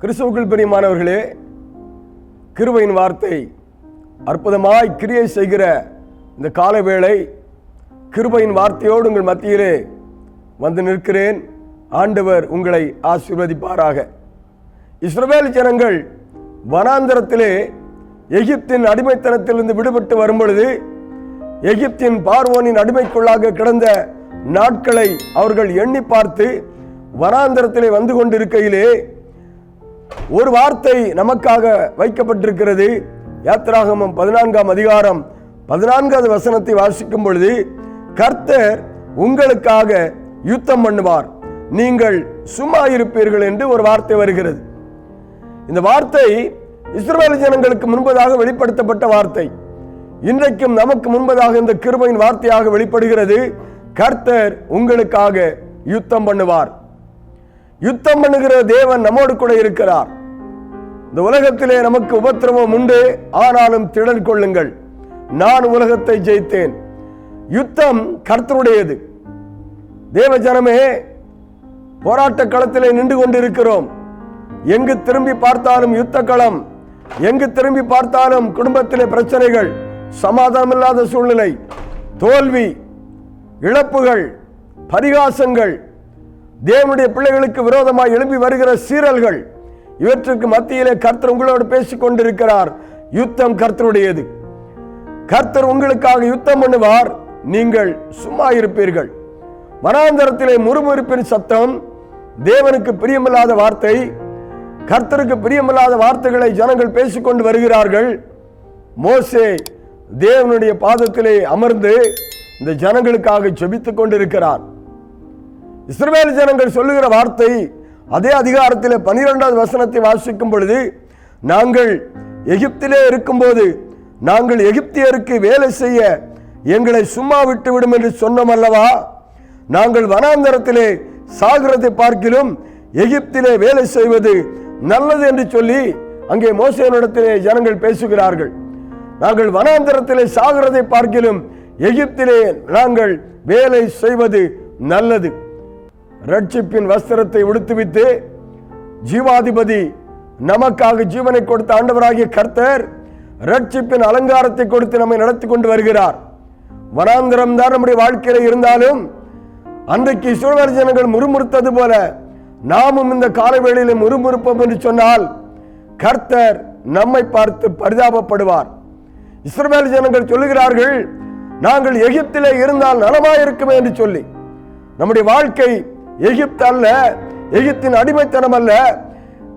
கிறிஸ்துவுக்குள் பிரியமானவர்களே கிருபையின் வார்த்தை அற்புதமாய் கிரியை செய்கிற இந்த கால வேளை கிருபையின் வார்த்தையோடு உங்கள் மத்தியிலே வந்து நிற்கிறேன். ஆண்டவர் உங்களை ஆசீர்வதிப்பாராக. இஸ்ரவேல் ஜனங்கள் வனாந்தரத்திலே எகிப்தின் அடிமைத்தனத்திலிருந்து விடுபட்டு வரும்பொழுது எகிப்தின் பார்வோனின் அடிமைக்குள்ளாக கிடந்த நாட்களை அவர்கள் எண்ணி பார்த்து வனாந்தரத்திலே வந்து கொண்டிருக்கையிலே ஒரு வார்த்தை நமக்காக வைக்கப்பட்டிருக்கிறது. யாத்திராகமம் பதினான்காம் அதிகாரம் பதினான்காவது வசனத்தை வாசிக்கும் பொழுது கர்த்தர் உங்களுக்காக யுத்தம் பண்ணுவார். நீங்கள் சும்மா இருப்பீர்கள் என்று ஒரு வார்த்தை வருகிறது. இந்த வார்த்தை இஸ்ரவேல் ஜனங்களுக்கு முன்பதாக வெளிப்படுத்தப்பட்ட வார்த்தை. இன்றைக்கும் நமக்கு முன்பதாக இந்த கிருபையின் வார்த்தையாக வெளிப்படுகிறது. கர்த்தர் உங்களுக்காக யுத்தம் பண்ணுவார். யுத்தம் பண்ணுகிற தேவன் நம்மோடு கூட இருக்கிறார். இந்த உலகத்திலே நமக்கு உபத்திரவம் உண்டு. ஆனாலும் திடன் கொள்ளுங்கள். நான் உலகத்தை ஜெயித்தேன். யுத்தம் கர்த்தருடையது. தேவ ஜனமே போராட்ட களத்திலே நின்று கொண்டிருக்கிறோம். எங்கு திரும்பி பார்த்தாலும் யுத்த களம் எங்கு திரும்பி பார்த்தாலும் குடும்பத்திலே பிரச்சனைகள் சமாதானம் இல்லாத சூழ்நிலை தோல்வி இழப்புகள் பரிகாசங்கள் தேவனுடைய பிள்ளைகளுக்கு விரோதமாக எழும்பி வருகிற சீரல்கள் இவற்றுக்கு மத்தியிலே கர்த்தர் உங்களோடு பேசிக் கொண்டிருக்கிறார் யுத்தம் கர்த்தருடையது. கர்த்தர் உங்களுக்காக யுத்தம் பண்ணுவார். நீங்கள் சும்மா இருப்பீர்கள். வனாந்தரத்திலே முறுமுறுப்பின் சத்தம் தேவனுக்கு பிரியமில்லாத வார்த்தை கர்த்தருக்கு பிரியமில்லாத வார்த்தைகளை ஜனங்கள் பேசிக்கொண்டு வருகிறார்கள். மோசே தேவனுடைய பாதத்திலே அமர்ந்து இந்த ஜனங்களுக்காக ஜெபித்துக் கொண்டிருக்கிறார் இஸ்ரவேல் ஜனங்கள் சொல்லுகிற வார்த்தை அதே அதிகாரத்தில் பனிரெண்டாவது வசனத்தை வாசிக்கும் பொழுது நாங்கள் எகிப்திலே இருக்கும்போது நாங்கள் எகிப்தியருக்கு வேலை செய்ய எங்களை சும்மா விட்டு விடும் என்று சொன்னோம் அல்லவா? நாங்கள் வனாந்தரத்திலே சாகிறதை பார்க்கிலும் எகிப்திலே வேலை செய்வது நல்லது என்று சொல்லி அங்கே மோசையனிடத்திலே ஜனங்கள் பேசுகிறார்கள். நாங்கள் வனாந்தரத்திலே சாகிறதை பார்க்கிலும் எகிப்திலே நாங்கள் வேலை செய்வது நல்லது. ரட்சிப்பின் வஸ்திரத்தை உடுத்துவித்து ஜீவாதிபதி நமக்காக ஜீவனை கொடுத்த ஆண்டவராகிய கர்த்தர் ரட்சிப்பின் அலங்காரத்தை கொடுத்து நம்மை நடத்தி கொண்டு வருகிறார். வனாந்திரம் தான் நம்முடைய வாழ்க்கையில இருந்தாலும் அன்றைக்கு சூழல் ஜனங்கள் முறுமுறுத்தது போல நாமும் இந்த காலவேளையில முறுமுறுப்போம் என்று சொன்னால் கர்த்தர் நம்மை பார்த்து பரிதாபப்படுவார். இஸ்ரேல் ஜனங்கள் சொல்லுகிறார்கள் நாங்கள் எகிப்திலே இருந்தால் நலமாயிருக்குமே என்று சொல்லி. நம்முடைய வாழ்க்கை எகிப்து அல்ல எகிப்தின் அடிமைத்தனம் அல்ல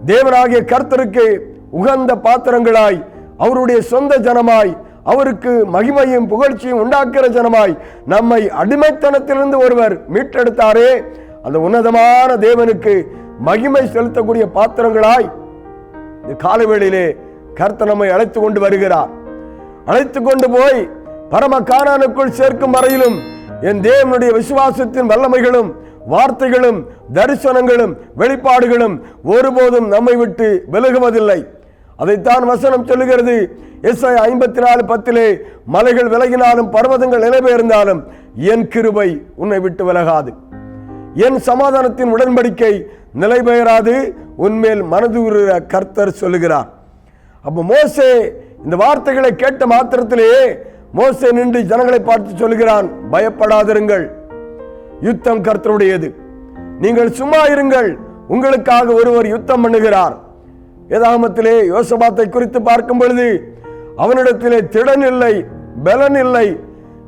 தேவனாகிய கர்த்தருக்கு உகந்த பாத்திரங்களாய் அவருடைய சொந்த ஜனமாய் அவருக்கு மகிமையும் புகழ்ச்சியும் உண்டாக்குற ஜனமாய் நம்மை அடிமைத்தனத்திலிருந்து ஒருவர் மீட்டெடுத்தாரே. அந்த உன்னதமான தேவனுக்கு மகிமை செலுத்தக்கூடிய பாத்திரங்களாய் இந்த காலவேளையிலே கர்த்த நம்மை அழைத்து கொண்டு வருகிறார். அழைத்து கொண்டு போய் பரம காணானுக்குள் சேர்க்கும் வரையிலும் என் தேவனுடைய விசுவாசத்தின் வல்லமைகளும் வார்த்தைகளும் தரிசனங்களும் வெளிப்பாடுகளும் ஒருபோதும் நம்மை விட்டு விலகுவதில்லை. அதைத்தான் வசனம் சொல்லுகிறது. எஸ்ஐ ஐம்பத்தி நாலு பத்திலே மலைகள் விலகினாலும் பர்வதங்கள் நிலைபெயர்ந்தாலும் என் கிருபை உன்னை விட்டு விலகாது. என் சமாதானத்தின் உடன்படிக்கை நிலைபெயராது. உன்மேல் மனதுருகிற கர்த்தர் சொல்லுகிறார். அப்போ மோசே இந்த வார்த்தைகளை கேட்ட மாத்திரத்திலேயே மோசை நின்று ஜனங்களை பார்த்து சொல்கிறான் பயப்படாதிருங்கள். யுத்தம் கர்த்தருடையது. நீங்கள் சும்மா இருங்கள். உங்களுக்காக ஒருவர் யுத்தம் பண்ணுகிறார். வேதாகமத்திலே யோசபாத்தை குறித்து பார்க்கும் பொழுது அவனிடத்திலே திடன் இல்லை பலன் இல்லை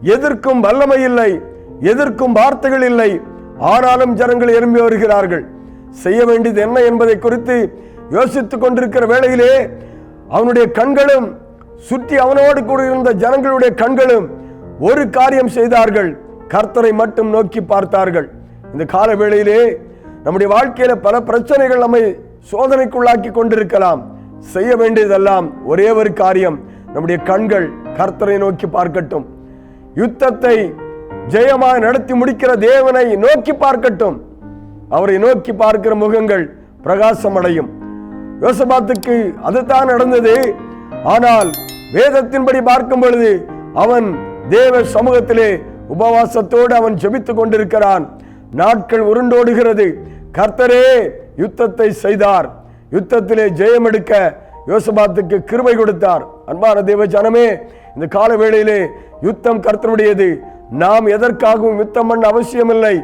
எதிர்க்கும் வல்லமை இல்லை எதிர்க்கும் வார்த்தைகள் இல்லை. ஆனாலும் ஜனங்கள் எழும்பி வருகிறார்கள். செய்ய வேண்டியது என்ன என்பதை குறித்து யோசித்துக் கொண்டிருக்கிற வேளையிலே அவனுடைய கண்களும் சுற்றி அவனோடு கூட இருந்த ஜனங்களுடைய கண்களும் ஒரு காரியம் செய்தார்கள். கர்த்தரை மட்டும் நோக்கி பார்த்தார்கள். இந்த கால வேளையிலே நம்முடைய வாழ்க்கையில பல பிரச்சனைகள் நம்மை சோதனைக்குள்ளாக்கி கொண்டிருக்கலாம். செய்ய வேண்டியதெல்லாம் ஒரே ஒரு காரியம். நம்முடைய கண்கள் கர்த்தரை நோக்கி பார்க்கட்டும். யுத்தத்தை ஜெயமாக நடத்தி முடிக்கிற தேவனை நோக்கி பார்க்கட்டும். அவரை நோக்கி பார்க்கிற முகங்கள் பிரகாசம் அடையும் யோசபாத்துக்கு அதுதான் நடந்தது. ஆனால் வேதத்தின்படி பார்க்கும் பொழுது அவன் தேவ சமூகத்திலே உபவாசத்தோடு அவன் ஜெபித்துக் கொண்டிருக்கிறான். நாட்கள் உருண்டோடுகிறது. கர்த்தரே யுத்தத்தை செய்தார். யுத்தத்திலே ஜெயம் எடுக்க யோசபாத்துக்கு கிருபை கொடுத்தார். அன்பான தேவ ஜனமே இந்த கால வேளையிலே யுத்தம் கர்த்தருடையது. நாம் எதற்காகவும் யுத்தம் பண்ண அவசியமில்லை.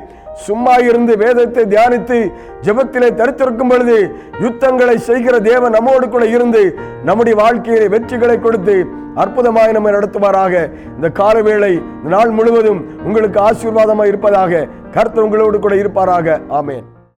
சும்மா இருந்து வேதத்தை தியானித்து ஜெபத்திலே தரித்திருக்கும் பொழுது யுத்தங்களை செய்கிற தேவன் நம்மோடு கூட இருந்து நம்முடைய வாழ்க்கையிலே வெற்றிகளை கொடுத்து அற்புதமாய் நம்மை நடத்துவாராக. இந்த கால வேளை நாள் முழுவதும் உங்களுக்கு ஆசீர்வாதமாக இருப்பதாக கர்த்தர் உங்களோடு கூட இருப்பாராக. ஆமேன்.